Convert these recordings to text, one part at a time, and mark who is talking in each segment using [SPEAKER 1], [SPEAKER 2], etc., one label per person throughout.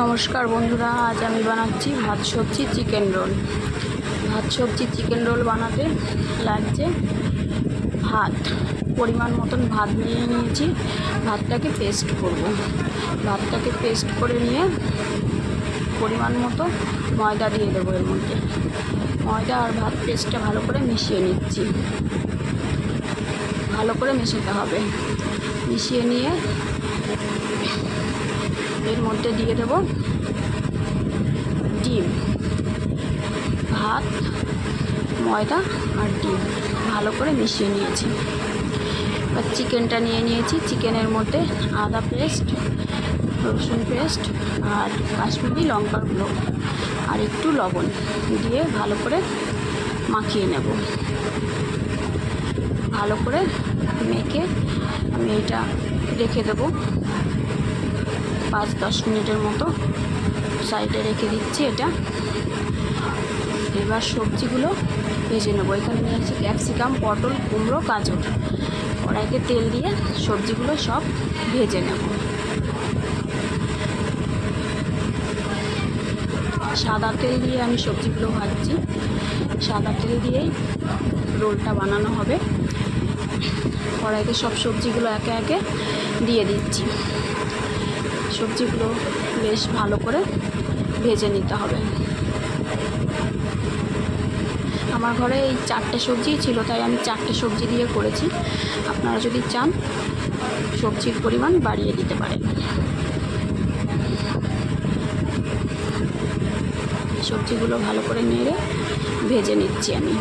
[SPEAKER 1] নমস্কার বন্ধুরা, আজ আমি বানাচ্ছি ভাত সবজি চিকেন রোল। ভাত সবজি চিকেন রোল বানাতে লাগছে ভাত। পরিমাণ মতন ভাত নিয়ে নিয়েছি। ভাতটাকে পেস্ট করব। ভাতটাকে পেস্ট করে নিয়ে পরিমাণ মতো ময়দা দিয়ে দেবো এর মধ্যে। ময়দা আর ভাত পেস্টটা ভালো করে মিশিয়ে নিচ্ছি। ভালো করে মেশাতে হবে। মিশিয়ে নিয়ে এর মধ্যে দিয়ে দেব ডিম, ভাত, ময়দা আর ডিম। ভালো করে মিশিয়ে নিয়েছি। এবার চিকেনটা নিয়ে নিয়েছি। চিকেনের মধ্যে আদা পেস্ট, রসুন পেস্ট আর কাশ্মীরি লঙ্কার গুঁড়ো আর একটু লবণ দিয়ে ভালো করে মাখিয়ে নেব। ভালো করে মেখে আমি এটা রেখে দেবো। পাঁচ, দশ মিনিটের মতো সাইডে রেখে দিচ্ছি এটা। এবার সবজিগুলো ভেজে নেব। এখানে নিয়েছি ক্যাপসিকাম, পটল, কুমড়ো, গাজর। কড়াইতে তেল দিয়ে সবজিগুলো সব ভেজে নেব। সাদা তেল দিয়ে আমি সবজিগুলো ভাজছি। সাদা তেল দিয়েই রোলটা বানানো হবে। কড়াইতে সব সবজিগুলো একে একে দিয়ে দিচ্ছি। সবজিগুলো বেশ ভালো করে ভেজে নিতে হবে। আমার ঘরে এই চারটে সবজিই ছিল, তাই আমি চারটে সবজি দিয়ে করেছি। আপনারা যদি চান, সবজির পরিমাণ বাড়িয়ে দিতে পারেন। সবজিগুলো ভালো করে নেড়ে ভেজে নিচ্ছি আমি।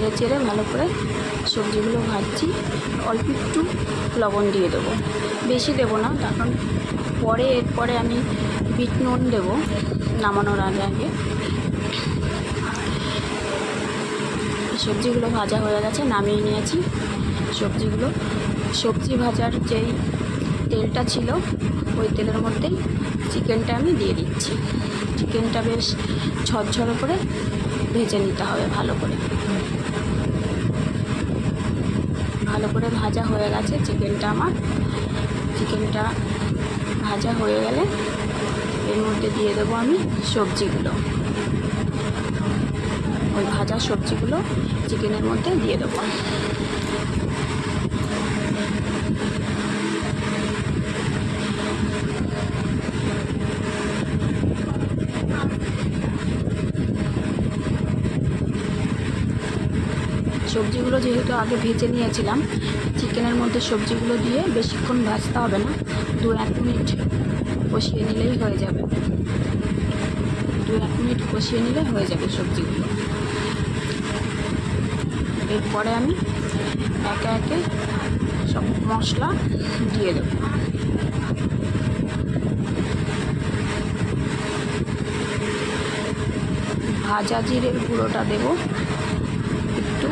[SPEAKER 1] নেড়ে চেড়ে ভালো করে সবজিগুলো ভাজছি। অল্প একটু লবণ দিয়ে দেবো। বেশি দেবো না, কারণ পরে এরপরে আমি বিট নুন দেবো নামানোর আগে আগে। সবজিগুলো ভাজা হয়ে গেছে, নামিয়ে নিয়েছি। সবজিগুলো, সবজি ভাজার যেই তেলটা ছিল, ওই তেলের মধ্যেই চিকেনটা আমি দিয়ে দিচ্ছি। চিকেনটা বেশ ঝরঝরে করে ভেজে নিতে হবে ভালো করে ভালো করে ভাজা হয়ে গেছে চিকেনটা আমার। চিকেনটা ভাজা হয়ে গেলে এর মধ্যে দিয়ে দেবো আমি সবজিগুলো। ওই ভাজা সবজিগুলো চিকেনের মধ্যে দিয়ে দেবো। সবজিগুলো যেহেতু আগে ভেজে নিয়েছিলাম, চিকেনের মধ্যে সবজিগুলো দিয়ে বেশিক্ষণ ভাজতে হবে না, দু এক মিনিট কষিয়ে নিলেই হয়ে যাবে। দু এক মিনিট কষিয়ে নিলে হয়ে যাবে সবজিগুলো। এরপরে আমি একে একে সব মশলা দিয়ে দেবো। ভাজা জিরের গুঁড়োটা দেবো একটু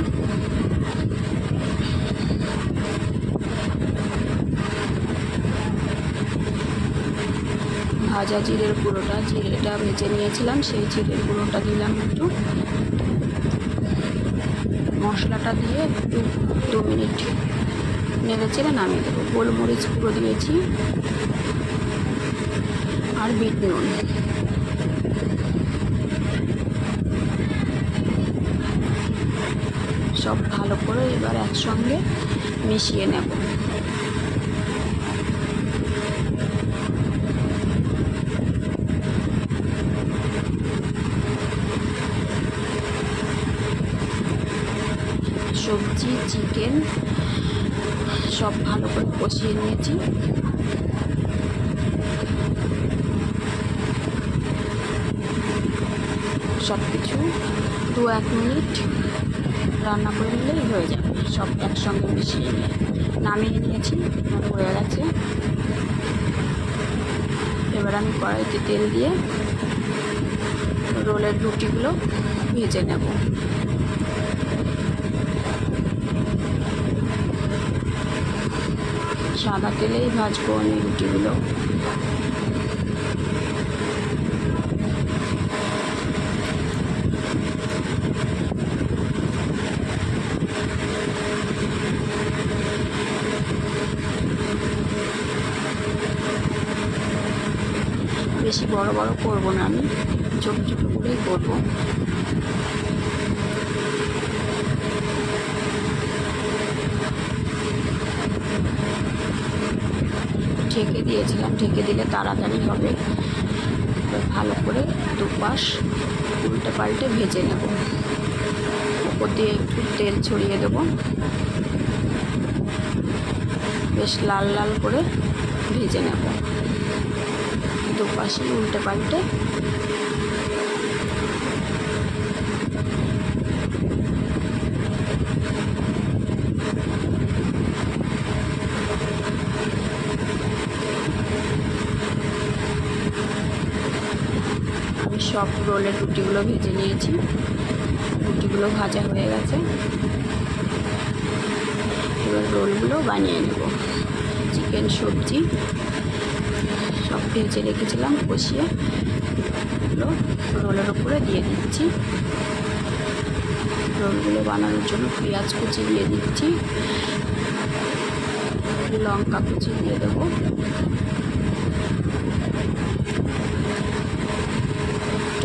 [SPEAKER 1] ভাজা জিরের গুঁড়োটা, জিরেটা ভেজে নিয়েছিলাম, সেই জিরের গুঁড়োটা দিলাম একটু। মশলাটা দিয়ে একটু দু মিনিট নেড়ে চেড়ে নামিয়ে দেবো। গোলমরিচ গুঁড়ো দিয়েছি আর বিট নুন। সব ভালো করে এবার একসঙ্গে মিশিয়ে নেব। সবজি চিকেন সব ভালো করে কষিয়ে নিয়েছি। সব কিছু দু এক মিনিট রান্না করে নিলেই হয়ে যাবে। সব একসঙ্গে মিশিয়ে নিয়ে নামিয়ে নিয়েছি হয়ে গেছে। এবার আমি কড়াইতে তেল দিয়ে রোলের রুটিগুলো ভেজে নেব। সাদা তেলেই ভাজবো আমি রুটিগুলো। বেশি বড় বড় করব না আমি, ছোটো ছোটো করেই করব। ঢেকে দিয়েছিলাম। ঢেকে দিলে তাড়াতাড়ি হবে। ভালো করে দুপাশ উল্টে পাল্টে ভেজে নেব। উপর দিয়ে একটু তেল ছড়িয়ে দেব। বেশ লাল লাল করে ভেজে নেব। দুপাশে উল্টে পাল্টে সব রোলের রুটিগুলো ভেজে নিয়েছি। রুটিগুলো ভাজা হয়ে গেছে। এবার রোলগুলো বানিয়ে নেব। চিকেন, সবজি সব ভেজে রেখেছিলাম, কষিয়ে। এগুলো রোলের উপরে দিয়ে দিচ্ছি। রোলগুলো বানানোর জন্য পেঁয়াজ কুচি দিয়ে দিচ্ছি। লঙ্কা কুচি দিয়ে দেবো।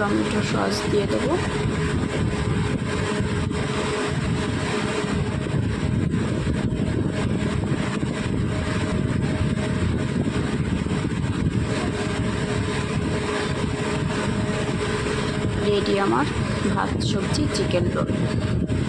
[SPEAKER 1] টমেটো সস দিয়ে দেবো। রেডি আমার ভাত সবজি চিকেন রোল।